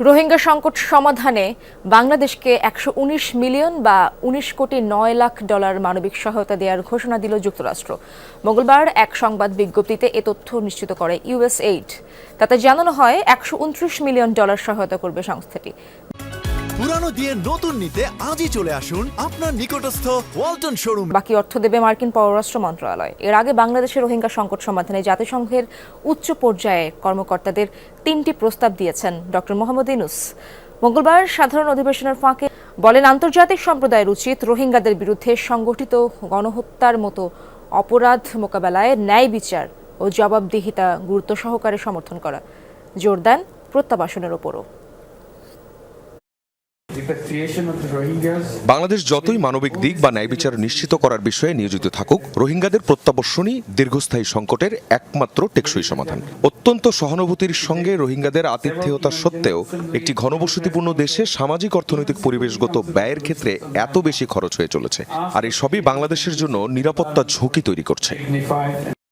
রোহিঙ্গা সংকট সমাধানে বাংলাদেশকে একশো উনিশ মিলিয়ন বা উনিশ কোটি নয় লাখ ডলার মানবিক সহায়তা দেওয়ার ঘোষণা দিল যুক্তরাষ্ট্র। মঙ্গলবার এক সংবাদ বিজ্ঞপ্তিতে এ তথ্য নিশ্চিত করে ইউএস এইড। তাতে জানানো হয় একশো উনত্রিশ মিলিয়ন ডলার সহায়তা করবে সংস্থাটি। পুরানো দিয়ে নতুন নিতে আজই চলে আসুন আপনার নিকটস্থ ওয়ালটন শোরুম। বাকি অর্থ দেবে মার্কিন পররাষ্ট্র মন্ত্রণালয়। এর আগে বাংলাদেশের রোহিঙ্গা সংকট সমাধানে জাতিসংঘের উচ্চ পর্যায়ে কর্মকর্তাদের তিনটি প্রস্তাব দিয়েছেন ডক্টর মোহাম্মদ ইনুস মঙ্গলবার সাধারণ অধিবেশনের ফাঁকে বলেন, আন্তর্জাতিক সম্প্রদায়ের উচিত রোহিঙ্গাদের বিরুদ্ধে সংগঠিত গণহত্যার মতো অপরাধ মোকাবেলায় ন্যায় বিচার ও জবাবদিহিতা গুরুত্ব সহকারে সমর্থন করা। জোর দেন প্রত্যাবাসনের ওপরও। বাংলাদেশ যতই মানবিক দিক বা ন্যায় বিচার নিশ্চিত করার বিষয়ে নিয়োজিত থাকুক, রোহিঙ্গাদের প্রত্যাবর্ষণই দীর্ঘস্থায়ী সংকটের একমাত্র টেকসই সমাধান। অত্যন্ত সহানুভূতির সঙ্গে রোহিঙ্গাদের আতিথেয়তা সত্ত্বেও একটি ঘনবসতিপূর্ণ দেশে সামাজিক অর্থনৈতিক পরিবেশগত ব্যয়ের ক্ষেত্রে এত বেশি খরচ হয়ে চলেছে। আর এই সবই বাংলাদেশের জন্য নিরাপত্তা ঝুঁকি তৈরি করছে।